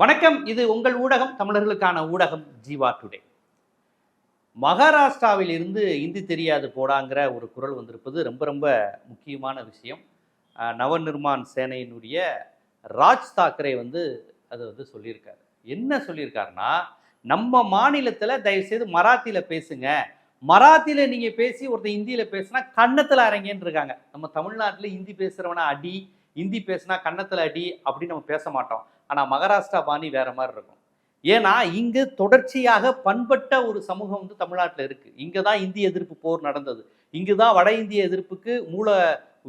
வணக்கம். இது உங்கள் ஊடகம் தமிழர்களுக்கான ஊடகம் ஜீவா டுடே. மகாராஷ்டிராவில் இருந்து இந்தி தெரியாது போடாங்கிற ஒரு குரல் வந்திருப்பது ரொம்ப ரொம்ப முக்கியமான விஷயம். நவநிர்மாண் சேனையினுடைய ராஜ் தாக்கரே வந்து அதை வந்து சொல்லியிருக்காரு. என்ன சொல்லியிருக்காருன்னா நம்ம மாநிலத்தில் தயவுசெய்து மராத்தியில் பேசுங்க. மராத்தியில் நீங்கள் பேசி ஒருத்தர் ஹிந்தியில் பேசுனா கன்னத்தில் அரங்கேன்னு இருக்காங்க நம்ம தமிழ்நாட்டில் ஹிந்தி பேசுகிறவனா அடி ஹிந்தி பேசுனா கன்னத்தில் அடி அப்படின்னு நம்ம பேச மாட்டோம். ஆனால் மகாராஷ்டிரா பாணி வேறு மாதிரி இருக்கும். ஏன்னா இங்கு தொடர்ச்சியாக பண்பட்ட ஒரு சமூகம் வந்து தமிழ்நாட்டில் இருக்குது இங்கே தான் இந்திய எதிர்ப்பு போர் நடந்தது. இங்கு தான் வட இந்திய எதிர்ப்புக்கு மூல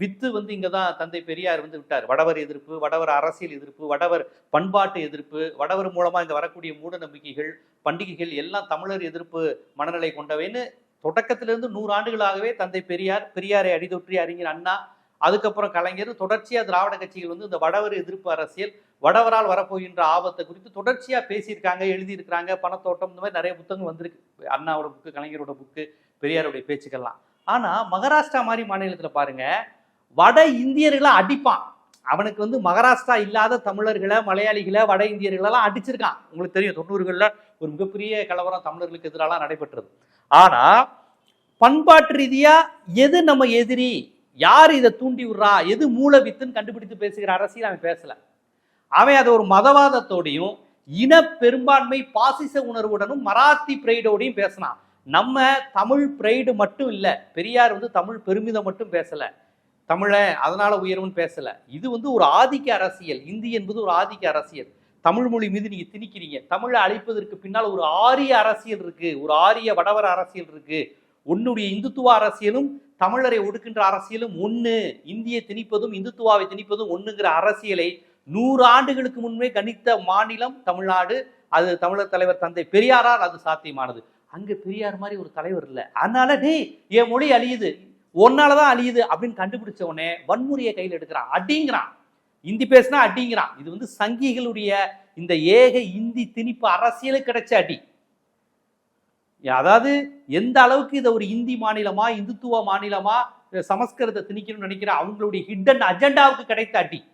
வித்து வந்து இங்கே தான் தந்தை பெரியார் வந்து விட்டார். வடவர் எதிர்ப்பு வடவர் அரசியல் எதிர்ப்பு வடவர் பண்பாட்டு எதிர்ப்பு வடவர் மூலமாக இங்கே வரக்கூடிய மூட நம்பிக்கைகள் பண்டிகைகள் எல்லாம் தமிழர் எதிர்ப்பு மனநிலை கொண்டவைன்னு தொடக்கத்திலிருந்து நூறு ஆண்டுகளாகவே தந்தை பெரியார் பெரியாரை அடிதொற்றி அறிஞர் அண்ணா அதுக்கப்புறம் கலைஞர் தொடர்ச்சியாக திராவிட கட்சிகள் வந்து இந்த வடவர் எதிர்ப்பு அரசியல் வடவரால் வரப்போகின்ற ஆபத்தை குறித்து தொடர்ச்சியாக பேசியிருக்காங்க எழுதியிருக்கிறாங்க பணத்தோட்டம் இந்த மாதிரி நிறைய புத்தகங்கள் வந்திருக்கு. அண்ணாவோட புக்கு கலைஞரோட புக்கு பெரியாருடைய பேச்சுக்கள்லாம். ஆனால் மகாராஷ்டிரா மாதிரி மாநிலத்தில் பாருங்கள் வட இந்தியர்களை அடிப்பான். அவனுக்கு வந்து மகாராஷ்டிரா இல்லாத தமிழர்களை மலையாளிகளை வட இந்தியர்களெல்லாம் அடிச்சிருக்கான். உங்களுக்கு தெரியும் தொண்ணூறுகளில் ஒரு மிகப்பெரிய கலவரம் தமிழர்களுக்கு எதிராலாம் நடைபெற்றது. ஆனால் பண்பாட்டு ரீதியாக எது நம்ம எதிரி? யார் இதை தூண்டி விடுறா? எது மூல வித்துன்னு கண்டுபிடித்து பேசுகிற அரசியல் அவன் பேசலை. அவன் அதை ஒரு மதவாதத்தோடையும் இன பெரும்பான்மை பாசிச உணர்வுடனும் மராத்தி பிரைடோடையும் பேசினான். நம்ம தமிழ் பிரைடு மட்டும் இல்லை பெரியார் வந்து தமிழ் பெருமிதம் மட்டும் பேசலை. தமிழன் அதனால உயர்வுன்னு பேசலை. இது வந்து ஒரு ஆதிக்க அரசியல். இந்தி என்பது ஒரு ஆதிக்க அரசியல். தமிழ் மொழி மீது நீங்கள் திணிக்கிறீங்க. தமிழை அழிப்பதற்கு பின்னால் ஒரு ஆரிய அரசியல் இருக்குது ஒரு ஆரிய வடவர அரசியல் இருக்குது உன்னுடைய இந்துத்துவ அரசியலும் தமிழரை ஒடுக்கின்ற அரசியலும் ஒன்று இந்திய திணிப்பதும் இந்துத்துவாவை திணிப்பதும் ஒன்றுங்கிற அரசியலை நூறு ஆண்டுகளுக்கு முன்பே கணித்த மாநிலம் தமிழ்நாடு. அது தமிழர் தலைவர் தந்தை பெரியாரால் அது சாத்தியமானது. அங்க பெரியார் மாதிரி ஒரு தலைவர் இல்லை. அதனால டேய் என் மொழி அழியுது. ஒன்னாலதான் அழியுது அப்படின்னு கண்டுபிடிச்ச உடனே வன்முறையை கையில் எடுக்கிறான். அடிங்கிறான். இந்தி பேசினா அடிங்கிறான். இது வந்து சங்கிகளுடைய இந்த ஏக இந்தி திணிப்பு அரசியலுக்கு கிடைச்ச அடி. அதாவது எந்த அளவுக்கு இதை ஒரு இந்தி மாநிலமா இந்துத்துவ மாநிலமா சமஸ்கிருதத்தை திணிக்கணும்னு நினைக்கிற அவங்களுடைய ஹிடன் அஜெண்டாவுக்கு கிடைத்த அடி.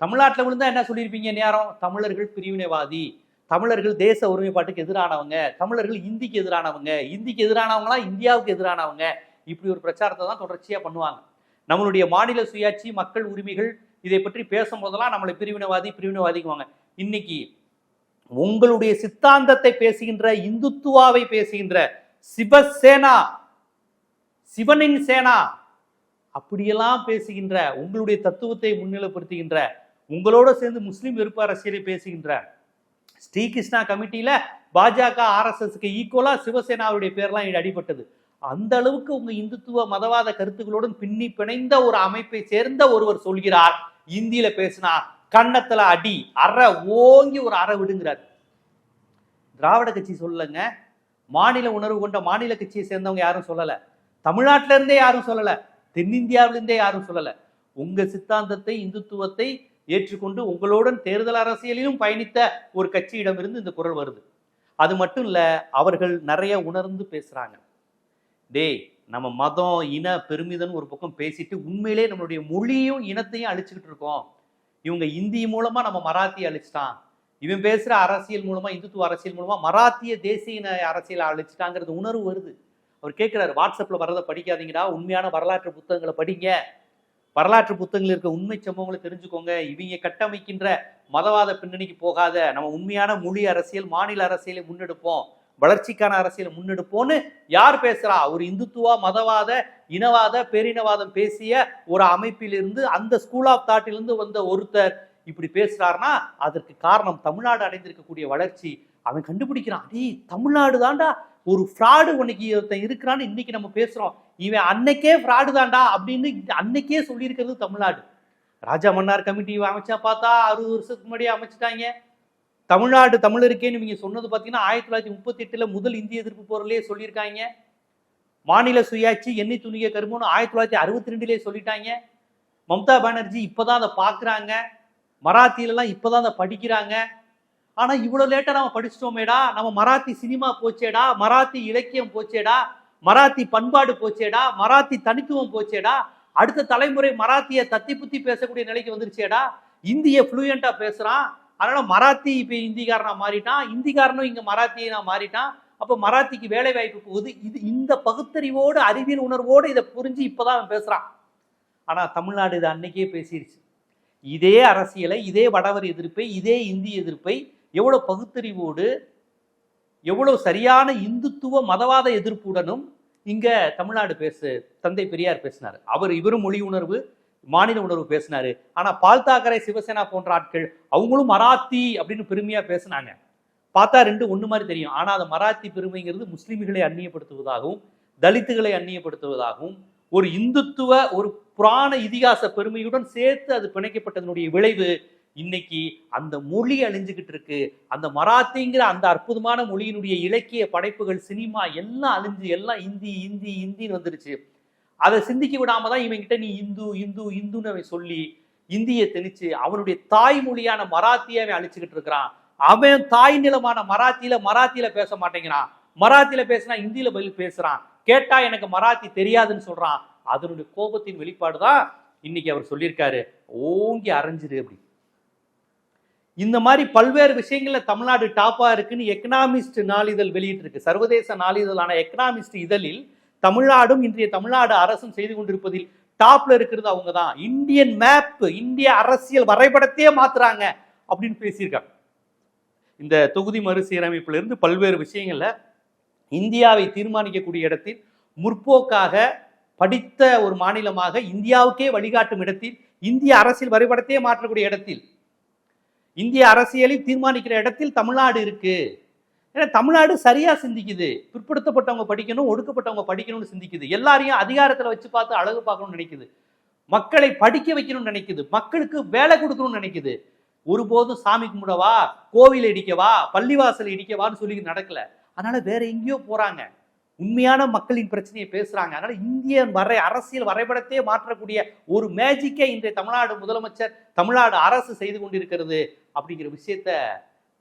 தமிழ்நாட்டில் விழுந்தா என்ன சொல்லியிருப்பீங்க நேரம் தமிழர்கள் பிரிவினைவாதி. தமிழர்கள் தேச ஒருமைப்பாட்டுக்கு எதிரானவங்க. தமிழர்கள் இந்திக்கு எதிரானவங்க. இந்திக்கு எதிரானவங்களாம் இந்தியாவுக்கு எதிரானவங்க. இப்படி ஒரு பிரச்சாரத்தை தான் தொடர்ச்சியாக பண்ணுவாங்க. நம்மளுடைய மாநில சுயாட்சி மக்கள் உரிமைகள் இதை பற்றி பேசும்போதெல்லாம் நம்மளை பிரிவினைவாதி பிரிவினைவாதிக்குவாங்க. இன்னைக்கு உங்களுடைய சித்தாந்தத்தை பேசுகின்ற இந்துத்துவாவை பேசுகின்ற சிவசேனா சிவனின் சேனா அப்படியெல்லாம் பேசுகின்ற உங்களுடைய தத்துவத்தை முன்னிலைப்படுத்துகின்ற உங்களோட சேர்ந்து முஸ்லீம் வெறுப்பு அரசியலை பேசுகின்ற ஸ்ரீகிருஷ்ணா கமிட்டியில பாஜக ஆர்எஸ்எஸ்க்கு ஈக்குவலா சிவசேனாவுடைய பேர்லாம் இங்க அடிபட்டது. அந்த அளவுக்கு உங்க இந்துத்துவ மதவாத கருத்துக்களுடன் பின்னி பிணைந்த ஒரு அமைப்பை சேர்ந்த ஒருவர் சொல்கிறார் இந்தியில பேசினார். கன்னத்துல அடி அற ஓங்கி ஒரு அற விடுங்கிறார். திராவிட கட்சி சொல்லலைங்க. மாநில உணர்வு கொண்ட மாநில கட்சியை சேர்ந்தவங்க யாரும் சொல்லல. தமிழ்நாட்டில இருந்தே யாரும் சொல்லல. தென்னிந்தியாவிலிருந்தே யாரும் சொல்லல. உங்க சித்தாந்தத்தை இந்துத்துவத்தை ஏற்றுக்கொண்டு உங்களுடன் தேர்தல் அரசியலிலும் பயணித்த ஒரு கட்சியிடமிருந்து இந்த குரல் வருது. அது மட்டும் இல்ல அவர்கள் நிறைய உணர்ந்து பேசுறாங்க. டேய் நம்ம மதம் இன பெருமிதம்னு ஒரு பக்கம் பேசிட்டு உண்மையிலே நம்மளுடைய மொழியும் இனத்தையும் அழிச்சுக்கிட்டு இருக்கோம். இவங்க இந்தி மூலமா நம்ம மராத்தியை அழிச்சிட்டான். இவன் பேசுற அரசியல் மூலமா இந்துத்துவ அரசியல் மூலமா மராத்திய தேசிய அரசியல் அரசியலை அழிச்சிட்டாங்கிறது உணர்வு வருது. அவர் கேட்கிறாரு வாட்ஸ்அப்ல வர்றதை படிக்காதீங்கடா உண்மையான வரலாற்று புத்தகங்களை படிங்க. வரலாற்று புத்தகங்கள் இருக்க உண்மை சம்பவங்களை தெரிஞ்சுக்கோங்க. இவங்க கட்டமைக்கின்ற மதவாத பின்னணிக்கு போகாத நம்ம உண்மையான மொழி அரசியல் மாநில அரசியலை முன்னெடுப்போம். வளர்ச்சிக்கான அரசியலை முன்னெடுப்போன்னு யார் பேசுறா? ஒரு இந்துத்துவா மதவாத இனவாத பேரினவாதம் பேசிய ஒரு அமைப்பிலிருந்து அந்த ஸ்கூல் ஆஃப் தாட்டிலிருந்து வந்த ஒருத்தர் இப்படி பேசுறாருன்னா அதற்கு காரணம் தமிழ்நாடு அடைந்திருக்கக்கூடிய வளர்ச்சி. அவன் கண்டுபிடிக்கிறான். டேய் தமிழ்நாடு தாண்டா ஒரு ஃப்ராடு உனக்கு ஒருத்தன் இருக்கிறான்னு இன்னைக்கு நம்ம பேசுறோம். இவன் அன்னைக்கே ஃப்ராடு தாண்டா அப்படின்னு அன்னைக்கே சொல்லியிருக்கிறது தமிழ்நாடு. ராஜா மன்னார் கமிட்டி அமைச்சா பார்த்தா அறுபது வருஷத்துக்கு முன்னாடியே அமைச்சிட்டாங்க. தமிழ்நாடு தமிழருக்கேன்னு இவங்க சொன்னது பார்த்தீங்கன்னா ஆயிரத்தி தொள்ளாயிரத்தி முப்பத்தி எட்டுல முதல் இந்திய எதிர்ப்பு போரிலே சொல்லியிருக்காங்க. மாநில சுயாட்சி எண்ணெய் துணிய கருமம்னு ஆயிரத்தி தொள்ளாயிரத்தி அறுபத்தி ரெண்டுலேயே சொல்லிட்டாங்க. மம்தா பானர்ஜி இப்போதான் அதை பார்க்குறாங்க மராத்தியிலலாம் இப்போதான் அதை படிக்கிறாங்க. ஆனால் இவ்வளோ லேட்டாக நம்ம படிச்சிட்டோமேடா. நம்ம மராத்தி சினிமா போச்சேடா. மராத்தி இலக்கியம் போச்சேடா. மராத்தி பண்பாடு போச்சேடா. மராத்தி தனித்துவம் போச்சேடா. அடுத்த தலைமுறை மராத்தியை தத்தி புத்தி பேசக்கூடிய நிலைக்கு வந்துருச்சேடா. இந்திய ஃப்ளூயண்ட்டாக பேசுகிறான் அதனால மராத்தி இப்ப இந்திக்காரனா மாறிட்டான். இந்திக்காரனும் இங்க மராத்தியனா மாறிட்டான். அப்ப மராத்திக்கு வேலை வாய்ப்பு போகுது. இது இந்த பகுத்தறிவோடு அறிவியல் உணர்வோடு இதை புரிஞ்சு இப்பதான் அவன் பேசுறான். ஆனா தமிழ்நாடு இது அன்னைக்கே பேசிருச்சு. இதே அரசியலை இதே வடவர் எதிர்ப்பை இதே இந்தி எதிர்ப்பை எவ்வளவு பகுத்தறிவோடு எவ்வளவு சரியான இந்துத்துவ மதவாத எதிர்ப்புடனும் இங்க தமிழ்நாடு பேசு தந்தை பெரியார் பேசினார். அவர் இவரும் மொழி உணர்வு மாநில உணர்வு பேசினாரு. ஆனா பால் தாக்கரே சிவசேனா போன்ற ஆட்கள் அவங்களும் மராத்தி அப்படின்னு பெருமையா பேசினாங்க. பார்த்தா ரெண்டு ஒண்ணு மாதிரி தெரியும். ஆனா அது மராத்தி பெருமைங்கிறது முஸ்லீம்களை அந்நியப்படுத்துவதாகவும் தலித்துகளை அந்நியப்படுத்துவதாகவும் ஒரு இந்துத்துவ ஒரு புராண இதிகாச பெருமையுடன் சேர்த்து அது பிணைக்கப்பட்டதனுடைய விளைவு இன்னைக்கு அந்த மொழி அழிஞ்சுக்கிட்டு இருக்கு. அந்த மராத்திங்கிற அந்த அற்புதமான மொழியினுடைய இலக்கிய படைப்புகள் சினிமா எல்லாம் அழிஞ்சு எல்லாம் இந்தி இந்தி இந்தின்னு வந்துருச்சு. அதை சிந்திக்க விடாம தான் இவன்கிட்ட நீ இந்து இந்து இந்துன்னு அவன் சொல்லி இந்தியை திணிச்சு அவனுடைய தாய்மொழியான மராத்தியை அவன் அழிச்சுக்கிட்டு இருக்கிறான். அவன் தாய் நிலமான மராத்தியில மராத்தியில பேச மாட்டேங்கிறான். மராத்தியில பேசினா இந்தியில பதில் பேசுறான். கேட்டா எனக்கு மராத்தி தெரியாதுன்னு சொல்றான். அதனுடைய கோபத்தின் வெளிப்பாடு தான் இன்னைக்கு அவர் சொல்லியிருக்காரு. ஓங்கி அரைஞ்சிரு அப்படி. இந்த மாதிரி பல்வேறு விஷயங்கள்ல தமிழ்நாடு டாப்பா இருக்குன்னு எக்கனாமிஸ்ட் நாளிதழ் வெளியிட்டு இருக்கு சர்வதேச நாளிதழான எக்கனாமிஸ்ட் இதழில் தமிழ்நாடும் இன்றைய தமிழ்நாடு அரசும் செய்து கொண்டிருப்பதில் டாப்ல இருக்கிறது அவங்க தான் இந்தியன் மேப் இந்திய அரசியல் வரைபடத்தையே மாத்துறாங்க அப்படின்னு பேசியிருக்காங்க. இந்த தொகுதி மறுசீரமைப்புல இருந்து பல்வேறு விஷயங்கள்ல இந்தியாவை தீர்மானிக்கக்கூடிய இடத்தில் முற்போக்காக படித்த ஒரு மாநிலமாக இந்தியாவுக்கே வழிகாட்டும் இடத்தில் இந்திய அரசியல் வரைபடத்தையே மாற்றக்கூடிய இடத்தில் இந்திய அரசியலை தீர்மானிக்கிற இடத்தில் தமிழ்நாடு இருக்கு. ஏன்னா தமிழ்நாடு சரியா சிந்திக்குது. பிற்படுத்தப்பட்டவங்க படிக்கணும் ஒடுக்கப்பட்டவங்க படிக்கணும்னு சிந்திக்குது. எல்லாரையும் அதிகாரத்தில் வச்சு பார்த்து அழகு பார்க்கணும்னு நினைக்குது. மக்களை படிக்க வைக்கணும்னு நினைக்குது. மக்களுக்கு வேலை கொடுக்கணும்னு நினைக்குது. ஒருபோதும் சாமி கும்பிடவா கோவில் இடிக்கவா பள்ளிவாசல் இடிக்கவான்னு சொல்லி நடக்கல. அதனால வேற எங்கேயோ போறாங்க. உண்மையான மக்களின் பிரச்சனையை பேசுறாங்க. அதனால இந்திய வரை அரசியல் வரைபடத்தையே மாற்றக்கூடிய ஒரு மேஜிக்கை இன்றைய தமிழ்நாடு முதலமைச்சர் தமிழ்நாடு அரசு செய்து கொண்டிருக்கிறது அப்படிங்கிற விஷயத்த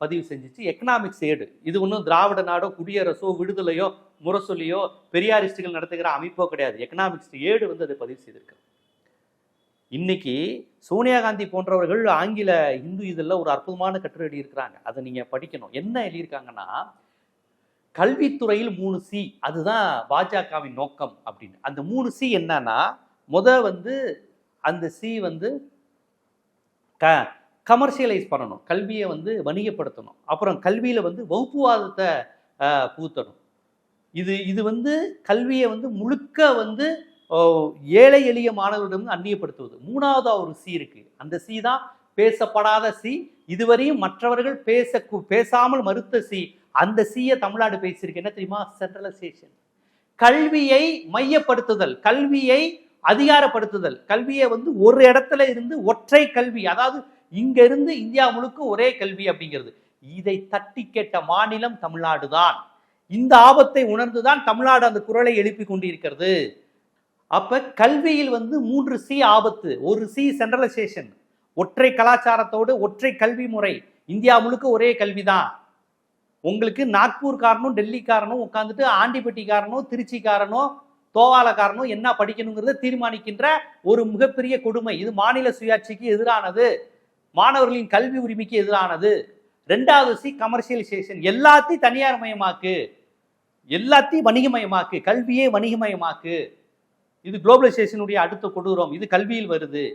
பதிவு செஞ்சுச்சு. எக்கனாமிக்ஸ் ஏடு இது ஒன்றும் திராவிட நாடோ குடியரசோ விடுதலையோ முரசொலியோ பெரியாரிஸ்டுகள் நடத்துகிற அமைப்போ கிடையாது. எக்கனாமிக்ஸ் ஏடு வந்து அதை பதிவு செய்திருக்கு. இன்னைக்கு சோனியா காந்தி போன்றவர்கள் ஆங்கில இந்து இதில் ஒரு அற்புதமான கட்டுரை எழுதியிருக்கிறாங்க. அதை நீங்கள் படிக்கணும். என்ன எழுதியிருக்காங்கன்னா கல்வித்துறையில் மூணு சி அதுதான் பாஜகவின் நோக்கம் அப்படின்னு. அந்த மூணு சி என்னன்னா முத வந்து அந்த சி வந்து க கமர்ஷியலைஸ் பண்ணணும். கல்வியை வந்து வணிகப்படுத்தணும். அப்புறம் கல்வியில் வந்து வகுப்புவாதத்தை புகுத்தணும். இது இது வந்து கல்வியை வந்து முழுக்க வந்து ஏழை எளிய மாணவர்களிடம் அந்நியப்படுத்துவது. மூணாவதா ஒரு சி இருக்குது அந்த சி தான் பேசப்படாத சி இதுவரையும் மற்றவர்கள் பேச பேசாமல் மறுத்த சி அந்த சியை தமிழ்நாடு பேசியிருக்கு. என்ன தெரியுமா? சென்ட்ரலைசேஷன் கல்வியை மையப்படுத்துதல். கல்வியை அதிகாரப்படுத்துதல். கல்வியை வந்து ஒரு இடத்துல இருந்து ஒற்றை கல்வி. அதாவது இங்கிருந்து இந்தியா முழுக்க ஒரே கல்வி அப்படிங்கிறது. இதை தட்டி கேட்ட மாநிலம் தமிழ்நாடு தான் இந்த ஆபத்தை உணர்ந்துதான் தமிழ்நாடு அந்த குரலை எழுப்பி கொண்டிருக்கிறது. அப்ப கல்வியில் வந்து மூன்று சி ஆபத்து. ஒரு சி சென்ட்ரலைசேஷன் ஒற்றை கலாச்சாரத்தோடு ஒற்றை கல்வி முறை. இந்தியா முழுக்க ஒரே கல்விதான். உங்களுக்கு நாக்பூர்காரனும் டெல்லிக்காரனும் உட்காந்துட்டு ஆண்டிப்பட்டிக்காரனும் திருச்சிக்காரனோ தோவாலக்காரனோ என்ன படிக்கணுங்கிறத தீர்மானிக்கின்ற ஒரு மிகப்பெரிய கொடுமை. இது மாநில சுயாட்சிக்கு எதிரானது. மாணவர்களின் கல்வி உரிமைக்கு எதிரானது. ரெண்டாவது சி கமர்ஷியலைசேஷன் எல்லாத்தையும் தனியார் மயமாக்கு. எல்லாத்தையும் வணிகமயமாக்கு. கல்வியே வணிகமயமாக்கு. இது குளோபலைசேஷனுடைய அடுத்த கொடூரம். இது கல்வியில் வருது.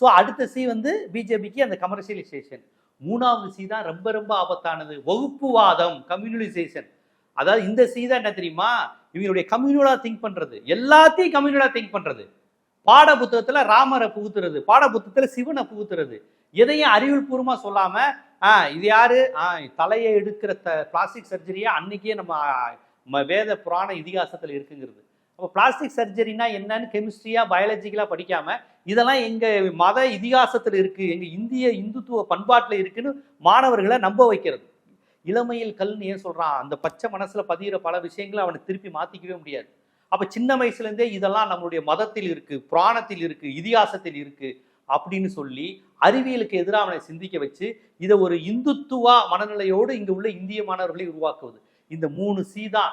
ஸோ அடுத்த சி வந்து பிஜேபிக்கு அந்த கமர்ஷியலைசேஷன் மூணாவது சி தான் ரொம்ப ரொம்ப ஆபத்தானது. வகுப்புவாதம் கம்யூனலைசேஷன் அதாவது இந்த சி தான் என்ன தெரியுமா? இவங்களுடைய கம்யூனலாக திங்க் பண்ணுறது எல்லாத்தையும் கம்யூனலாக திங்க் பண்ணுறது பாட புத்தகத்துல ராமரை புகுத்துறது பாட புத்தகத்துல சிவனை புகுத்துறது. எதையும் அறிவியல் பூர்வமா சொல்லாம ஆ இது யாரு? ஆ தலையை எடுக்கிற த பிளாஸ்டிக் சர்ஜரியா அன்னைக்கே நம்ம ம- வேத புராண இதிகாசத்துல இருக்குங்கிறது. அப்போ பிளாஸ்டிக் சர்ஜரினா என்னன்னு கெமிஸ்ட்ரியா பயாலஜிக்கலா படிக்காம இதெல்லாம் எங்க மத இதிகாசத்துல இருக்கு எங்க இந்திய இந்துத்துவ பண்பாட்டுல இருக்குன்னு மாணவர்களை நம்ப வைக்கிறது. இளமையில் கல்னு ஏன் சொல்றான்? அந்த பச்சை மனசுல பதிகிற பல விஷயங்களை அவனை திருப்பி மாத்திக்கவே முடியாது. அப்போ சின்ன வயசுலேருந்தே இதெல்லாம் நம்மளுடைய மதத்தில் இருக்குது புராணத்தில் இருக்குது இதிகாசத்தில் இருக்குது அப்படின்னு சொல்லி அறிவியலுக்கு எதிராக அவனை சிந்திக்க வச்சு இதை ஒரு இந்துத்துவா மனநிலையோடு இங்கே உள்ள இந்திய மாணவர்களை உருவாக்குவது. இந்த மூணு சி தான்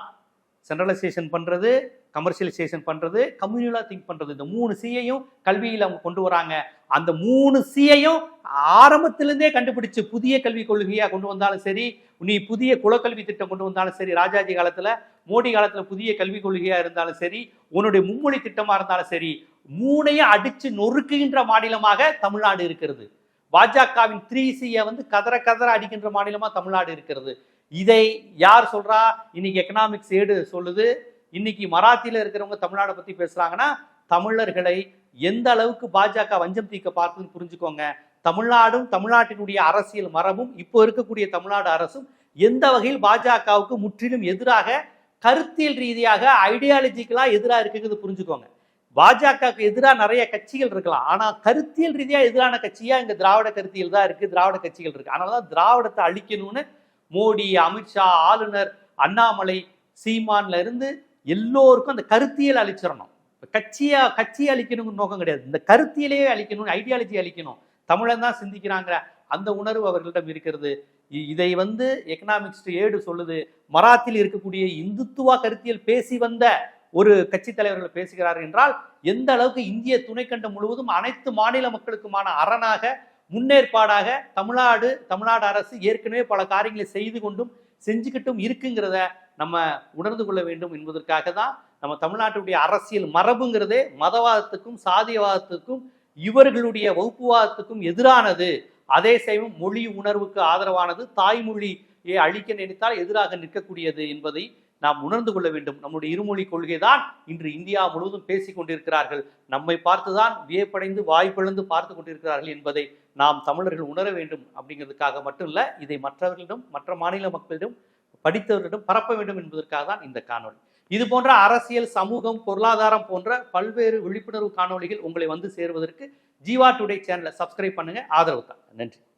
சென்ட்ரலைசேஷன் பண்ணுறது கமர்ஷியலைசேஷன் பண்ணுறது கம்யூனியலாக திங்க் பண்ணுறது இந்த மூணு சியையும் கல்வியில் அவங்க கொண்டு வராங்க. அந்த மூணு சியையும் ஆரம்பத்திலேருந்தே கண்டுபிடிச்சு புதிய கல்விக் கொள்கையாக கொண்டு வந்தாலும் சரி நீ புதிய குலக்கல்வி திட்டம் கொண்டு வந்தாலும் சரி ராஜாஜி காலத்தில் மோடி காலத்தில் புதிய கல்விக் கொள்கையாக இருந்தாலும் சரி உன்னுடைய மும்மொழி திட்டமாக இருந்தாலும் சரி மூணையும் அடித்து நொறுக்குகின்ற மாநிலமாக தமிழ்நாடு இருக்கிறது. பாஜகவின் த்ரீ சியை வந்து கதற கதற அடிக்கின்ற மாநிலமாக தமிழ்நாடு இருக்கிறது. இதை யார் சொல்றா? இன்னைக்கு எக்கனாமிக்ஸ் ஏடு சொல்லுது. இன்னைக்கு மராத்தியில இருக்கிறவங்க தமிழ்நாடை பத்தி பேசுறாங்கன்னா தமிழர்களை எந்த அளவுக்கு பாஜக வஞ்சம் தீக்க பார்க்குதுன்னு புரிஞ்சுக்கோங்க. தமிழ்நாடும் தமிழ்நாட்டினுடைய அரசியல் மரபும் இப்போ இருக்கக்கூடிய தமிழ்நாடு அரசும் எந்த வகையில் பாஜகவுக்கு முற்றிலும் எதிராக கருத்தியல் ரீதியாக ஐடியாலஜிக்கலாக எதிராக இருக்குங்கிறது புரிஞ்சுக்கோங்க. பாஜகவுக்கு எதிராக நிறைய கட்சிகள் இருக்கலாம். ஆனால் கருத்தியல் ரீதியாக எதிரான கட்சியாக இங்கே திராவிட கருத்தியல் தான் இருக்குது திராவிட கட்சிகள் இருக்குது அதனால தான் திராவிடத்தை அழிக்கணும்னு மோடி அமித்ஷா ஆளுநர் அண்ணாமலை சீமான்ல இருந்து எல்லோருக்கும் அந்த கருத்தியல் அழிச்சிடணும் கட்சியா கட்சியை அழிக்கணும்னு நோக்கம் கிடையாது. இந்த கருத்தியலையே அழிக்கணும் ஐடியாலஜி அழிக்கணும் தமிழன் தான் சிந்திக்கிறாங்கிற அந்த உணர்வு அவர்களிடம் இருக்கிறது. இதை வந்து எக்கனாமிக்ஸ் ஏடு சொல்லுது. மராத்தில் இருக்கக்கூடிய இந்துத்துவா கருத்தியல் பேசி வந்த ஒரு கட்சி தலைவர்கள் பேசுகிறார்கள் என்றால் எந்த அளவுக்கு இந்திய துணைக்கண்டம் முழுவதும் அனைத்து மாநில மக்களுக்குமான அரணாக முன்னேற்பாடாக தமிழ்நாடு தமிழ்நாடு அரசு ஏற்கனவே பல காரியங்களை செய்து கொண்டும் செஞ்சுக்கிட்டும் இருக்குங்கிறத நம்ம உணர்ந்து கொள்ள வேண்டும் என்பதற்காக தான் நம்ம தமிழ்நாட்டுடைய அரசியல் மரபுங்கிறதே மதவாதத்துக்கும் சாதியவாதத்துக்கும் இவர்களுடைய வகுப்புவாதத்துக்கும் எதிரானது. அதே சமயம் மொழி உணர்வுக்கு ஆதரவானது தாய்மொழியை அழிக்க நினைத்தால் எதிராக நிற்கக்கூடியது என்பதை நாம் உணர்ந்து கொள்ள வேண்டும். நம்முடைய இருமொழி கொள்கை தான் இன்று இந்தியா முழுவதும் பேசிக் கொண்டிருக்கிறார்கள். நம்மை பார்த்துதான் வியப்படைந்து வாய்ப்பிழந்து பார்த்து கொண்டிருக்கிறார்கள் என்பதை நாம் தமிழர்கள் உணர வேண்டும். அப்படிங்கிறதுக்காக மட்டும் இல்லை இதை மற்றவர்களிடம் மற்ற மாநில மக்களிடம் படித்தவர்களிடம் பரப்ப வேண்டும் என்பதற்காக தான் இந்த காணொளி. இது போன்ற அரசியல் சமூகம் பொருளாதாரம் போன்ற பல்வேறு விழிப்புணர்வு காணொளிகள் உங்களை வந்து சேருவதற்கு ஜீவா டுடே சேனலை சப்ஸ்கிரைப் பண்ணுங்க. ஆதரவு தான். நன்றி.